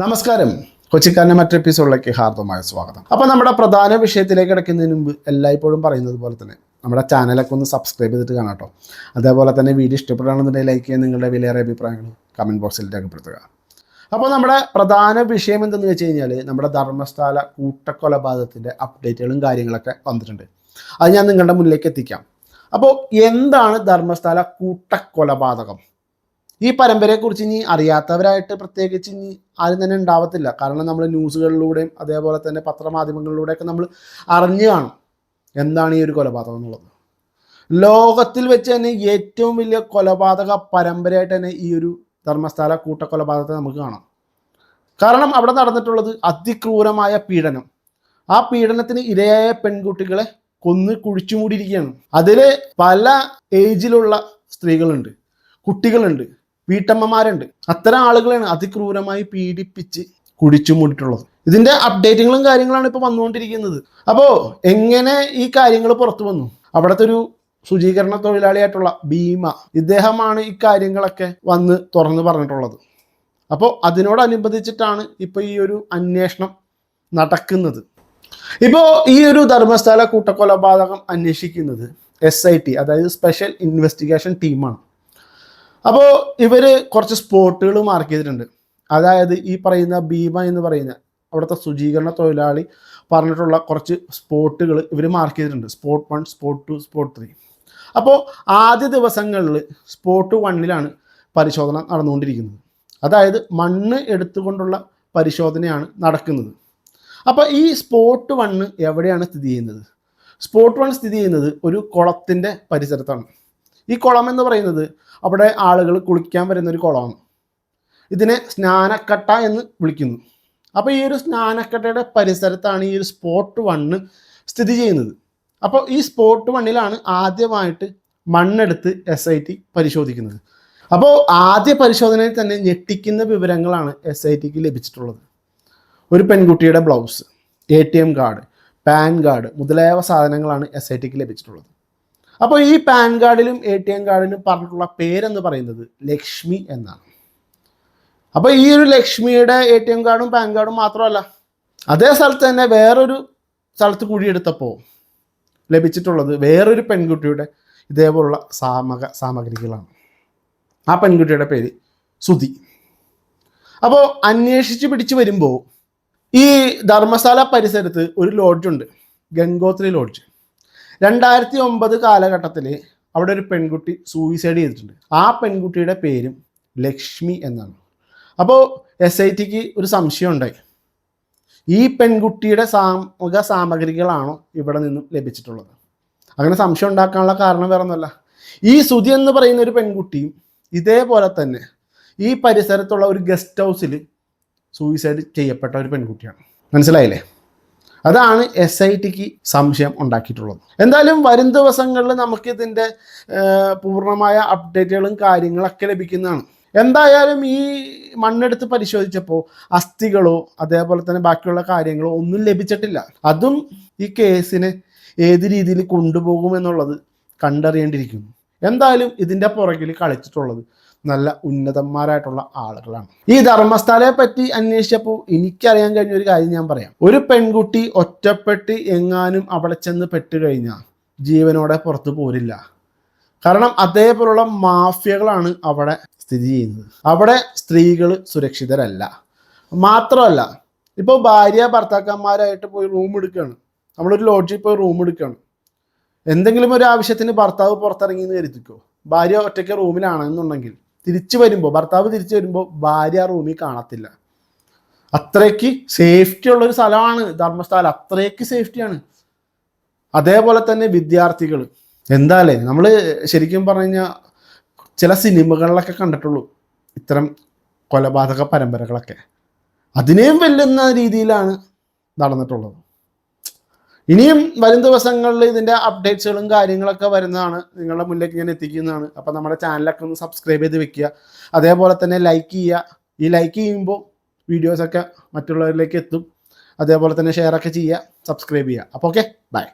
നമസ്കാരം. കൊച്ചിക്കാരന്റെ മറ്റൊരു എപ്പിസോഡിലേക്ക് ഹാർദമായ സ്വാഗതം. അപ്പോൾ നമ്മുടെ പ്രധാന വിഷയത്തിലേക്ക് കിടക്കുന്നതിന് മുമ്പ് എല്ലായ്പ്പോഴും പറയുന്നത് പോലെ തന്നെ നമ്മുടെ ചാനലൊക്കെ ഒന്ന് സബ്സ്ക്രൈബ് ചെയ്തിട്ട് കാണാം കേട്ടോ അതേപോലെ തന്നെ വീഡിയോ ഇഷ്ടപ്പെടുകയാണെന്നുണ്ടെങ്കിൽ ലൈക്ക് ചെയ്യാൻ നിങ്ങളുടെ വിലയേറെ അഭിപ്രായങ്ങൾ കമന്റ് ബോക്സിൽ രേഖപ്പെടുത്തുക. അപ്പോൾ നമ്മുടെ പ്രധാന വിഷയം എന്തെന്ന് വെച്ച് കഴിഞ്ഞാൽ നമ്മുടെ ധർമ്മസ്ഥാല കൂട്ടക്കൊലപാതകത്തിന്റെ അപ്ഡേറ്റുകളും കാര്യങ്ങളൊക്കെ വന്നിട്ടുണ്ട്. അത് ഞാൻ നിങ്ങളുടെ മുന്നിലേക്ക് എത്തിക്കാം. അപ്പോൾ എന്താണ് ധർമ്മസ്ഥാല കൂട്ടക്കൊലപാതകം? ഈ പരമ്പരയെക്കുറിച്ച് ഇനി അറിയാത്തവരായിട്ട് പ്രത്യേകിച്ച് ഇനി ആരും തന്നെ ഉണ്ടാവത്തില്ല. കാരണം നമ്മൾ ന്യൂസുകളിലൂടെയും അതേപോലെ തന്നെ പത്രമാധ്യമങ്ങളിലൂടെയൊക്കെ നമ്മൾ അറിഞ്ഞു കാണും എന്താണ് ഈ ഒരു കൊലപാതകം എന്നുള്ളത്. ലോകത്തിൽ വെച്ച് തന്നെ ഏറ്റവും വലിയ കൊലപാതക പരമ്പരയായിട്ട് തന്നെ ഈ ഒരു ധർമ്മസ്ഥല കൂട്ടക്കൊലപാതകത്തെ നമുക്ക് കാണാം. കാരണം അവിടെ നടന്നിട്ടുള്ളത് അതിക്രൂരമായ പീഡനം. ആ പീഡനത്തിന് ഇരയായ പെൺകുട്ടികളെ കൊന്ന് കുഴിച്ചുമൂടിയിരിക്കുകയാണ്. അതിൽ പല ഏജിലുള്ള സ്ത്രീകളുണ്ട് കുട്ടികളുണ്ട്. വീട്ടമ്മമാരുണ്ട്. അത്തരം ആളുകളാണ് അതിക്രൂരമായി പീഡിപ്പിച്ച് കുടിച്ചു മൂടിയിട്ടുള്ളത്. ഇതിന്റെ അപ്ഡേറ്റുകളും കാര്യങ്ങളാണ് ഇപ്പോൾ വന്നുകൊണ്ടിരിക്കുന്നത്. അപ്പോൾ എങ്ങനെ ഈ കാര്യങ്ങൾ പുറത്തു വന്നു? അവിടുത്തെ ഒരു ശുചീകരണ തൊഴിലാളിയായിട്ടുള്ള ഭീമ ഇദ്ദേഹമാണ് ഈ കാര്യങ്ങളൊക്കെ വന്ന് തുറന്നു പറഞ്ഞിട്ടുള്ളത്. അപ്പോൾ അതിനോടനുബന്ധിച്ചിട്ടാണ് ഇപ്പോൾ ഈ ഒരു അന്വേഷണം നടക്കുന്നത്. ഇപ്പോൾ ഈ ഒരു ധർമ്മസ്ഥല കൂട്ടക്കൊലപാതകം അന്വേഷിക്കുന്നത് എസ് ഐ ടി അതായത് സ്പെഷ്യൽ ഇൻവെസ്റ്റിഗേഷൻ ടീമാണ് അപ്പോൾ ഇവർ കുറച്ച് സ്പോട്ടുകൾ മാർക്ക് ചെയ്തിട്ടുണ്ട്. അതായത് ഈ പറയുന്ന ഭീമ എന്ന് പറയുന്ന അവിടുത്തെ ശുചീകരണ തൊഴിലാളി പറഞ്ഞിട്ടുള്ള കുറച്ച് സ്പോട്ടുകൾ ഇവർ മാർക്ക് ചെയ്തിട്ടുണ്ട്. Spot one spot two spot three അപ്പോൾ ആദ്യ ദിവസങ്ങളിൽ സ്പോട്ട് വണ്ണിലാണ് പരിശോധന നടന്നുകൊണ്ടിരിക്കുന്നത്. അതായത് മണ്ണ് എടുത്തുകൊണ്ടുള്ള പരിശോധനയാണ് നടക്കുന്നത്. അപ്പോൾ ഈ സ്പോട്ട് വണ്ണ് എവിടെയാണ് സ്ഥിതി ചെയ്യുന്നത്? സ്പോട്ട് വൺ സ്ഥിതി ചെയ്യുന്നത് ഒരു കുളത്തിന്റെ പരിസരത്താണ്. ഈ കുളം എന്ന് പറയുന്നത് അവിടെ ആളുകൾ കുളിക്കാൻ വരുന്ന ഒരു കുളമാണ്. ഇതിനെ സ്നാനക്കട്ട എന്ന് വിളിക്കുന്നു. അപ്പോൾ ഈ ഒരു സ്നാനക്കട്ടയുടെ പരിസരത്താണ് ഈ ഒരു സ്പോട്ട് വണ്ണ് സ്ഥിതി ചെയ്യുന്നത്. അപ്പോൾ ഈ സ്പോട്ട് വണ്ണിലാണ് ആദ്യമായിട്ട് മണ്ണെടുത്ത് എസ് ഐ ടി പരിശോധിക്കുന്നത്. അപ്പോൾ ആദ്യ പരിശോധനയിൽ തന്നെ ഞെട്ടിക്കുന്ന വിവരങ്ങളാണ് എസ് ഐ ടിക്ക് ലഭിച്ചിട്ടുള്ളത്. ഒരു പെൺകുട്ടിയുടെ blouse A T M card PAN card മുതലായവ സാധനങ്ങളാണ് എസ് ഐ ടിക്ക് ലഭിച്ചിട്ടുള്ളത്. അപ്പോൾ ഈ പാൻ കാർഡിലും എ ടി എം കാർഡിലും പറഞ്ഞിട്ടുള്ള പേരെന്ന് പറയുന്നത്? ലക്ഷ്മി എന്നാണ്. അപ്പോൾ ഈ ഒരു ലക്ഷ്മിയുടെ എ ടി എം കാർഡും പാൻ കാർഡും മാത്രമല്ല അതേ സ്ഥലത്ത് തന്നെ വേറൊരു സ്ഥലത്ത് കുഴിയെടുത്തപ്പോൾ ലഭിച്ചിട്ടുള്ളത് വേറൊരു പെൺകുട്ടിയുടെ ഇതേപോലുള്ള സാമക സാമഗ്രികളാണ്. ആ പെൺകുട്ടിയുടെ പേര് സുതി അപ്പോൾ അന്വേഷിച്ച് പിടിച്ചു വരുമ്പോൾ ഈ ധർമ്മശാല പരിസരത്ത് ഒരു ലോഡ്ജുണ്ട് ഗംഗോത്രി ലോഡ്ജ്. രണ്ടായിരത്തി ഒമ്പത് കാലഘട്ടത്തിൽ അവിടെ ഒരു പെൺകുട്ടി സൂയിസൈഡ് ചെയ്തിട്ടുണ്ട്. ആ പെൺകുട്ടിയുടെ പേരും ലക്ഷ്മി എന്നാണ്. അപ്പോൾ എസ് ഐ ടിക്ക് ഒരു സംശയം ഉണ്ടായി ഈ പെൺകുട്ടിയുടെ സാമൂഹിക സാമഗ്രികളാണോ ഇവിടെ നിന്നും ലഭിച്ചിട്ടുള്ളത്? അങ്ങനെ സംശയം ഉണ്ടാക്കാനുള്ള കാരണം വേറെ ഒന്നുമല്ല ഈ സുതി എന്ന് പറയുന്ന ഒരു പെൺകുട്ടിയും ഇതേപോലെ തന്നെ ഈ പരിസരത്തുള്ള ഒരു ഗസ്റ്റ് ഹൗസിൽ സൂയിസൈഡ് ചെയ്യപ്പെട്ട ഒരു പെൺകുട്ടിയാണ്. മനസ്സിലായില്ലേ? അതാണ് എസ് ഐ ടിക്ക് സംശയം ഉണ്ടാക്കിയിട്ടുള്ളത്. എന്തായാലും വരും ദിവസങ്ങളിൽ നമുക്കിതിന്റെ പൂർണമായ അപ്ഡേറ്റുകളും കാര്യങ്ങളൊക്കെ ലഭിക്കുന്നതാണ്. എന്തായാലും ഈ മണ്ണെടുത്ത് പരിശോധിച്ചപ്പോൾ അസ്ഥികളോ അതേപോലെ തന്നെ ബാക്കിയുള്ള കാര്യങ്ങളോ ഒന്നും ലഭിച്ചിട്ടില്ല. അതും ഈ കേസിനെ ഏത് രീതിയിൽ കൊണ്ടുപോകുമെന്നുള്ളത് കണ്ടറിയേണ്ടിയിരിക്കുന്നു. എന്തായാലും ഇതിന്റെ പുറകിൽ കളിച്ചിട്ടുള്ളത് നല്ല ഉന്നതന്മാരായിട്ടുള്ള ആളുകളാണ്. ഈ ധർമ്മസ്ഥലയെ പറ്റി അന്വേഷിച്ചപ്പോൾ എനിക്കറിയാൻ കഴിഞ്ഞ ഒരു കാര്യം ഞാൻ പറയാം. ഒരു പെൺകുട്ടി ഒറ്റപ്പെട്ട് എങ്ങാനും അവിടെ ചെന്ന് പെട്ട് കഴിഞ്ഞാൽ ജീവനോടെ പുറത്തു പോരില്ല. കാരണം അതേപോലുള്ള മാഫിയകളാണ് അവിടെ സ്ഥിതി ചെയ്യുന്നത്. അവിടെ സ്ത്രീകൾ സുരക്ഷിതരല്ല. മാത്രമല്ല ഇപ്പോൾ ഭാര്യ ഭർത്താക്കന്മാരായിട്ട് പോയി റൂം എടുക്കുകയാണ്. നമ്മളൊരു ലോഡ്ജിൽ പോയി റൂം എടുക്കുകയാണ്. എന്തെങ്കിലും ഒരു ആവശ്യത്തിന് ഭർത്താവ് പുറത്തിറങ്ങി എന്ന് കരുതിക്കോ? ഭാര്യ ഒറ്റയ്ക്ക് റൂമിലാണെന്നുണ്ടെങ്കിൽ തിരിച്ചു വരുമ്പോൾ ഭർത്താവ് തിരിച്ചു വരുമ്പോൾ ഭാര്യ റൂമിൽ കാണത്തില്ല. അത്രയ്ക്ക് സേഫ്റ്റി ഉള്ളൊരു സ്ഥലമാണ് ധർമ്മസ്ഥല. അത്രയ്ക്ക് സേഫ്റ്റിയാണ് അതേപോലെ തന്നെ വിദ്യാർത്ഥികൾ. എന്താല്ലേ നമ്മൾ ശരിക്കും പറഞ്ഞു കഴിഞ്ഞാൽ ചില സിനിമകളിലൊക്കെ കണ്ടിട്ടുള്ളൂ ഇത്തരം കൊലപാതക പരമ്പരകളൊക്കെ. അതിനെയും വെല്ലുന്ന രീതിയിലാണ് നടന്നിട്ടുള്ളത്. ഇനിയും വരും ദിവസങ്ങളിൽ ഇതിന്റെ അപ്ഡേറ്റ്സുകളും കാര്യങ്ങളൊക്കെ വരുന്നതാണ്. നിങ്ങളുടെ മുന്നിലേക്ക് ഞാൻ എത്തിക്കുന്നതാണ്. അപ്പോൾ നമ്മുടെ ചാനലൊക്കെ ഒന്ന് സബ്സ്ക്രൈബ് ചെയ്ത് വെക്കുക. അതേപോലെ തന്നെ ലൈക്ക് ചെയ്യുക. ഈ ലൈക്ക് ചെയ്യുമ്പോൾ വീഡിയോസൊക്കെ മറ്റുള്ളവരിലേക്ക് എത്തും. അതേപോലെ തന്നെ ഷെയർ ഒക്കെ ചെയ്യുക. സബ്സ്ക്രൈബ് ചെയ്യുക. അപ്പോൾ ഓക്കെ ബൈ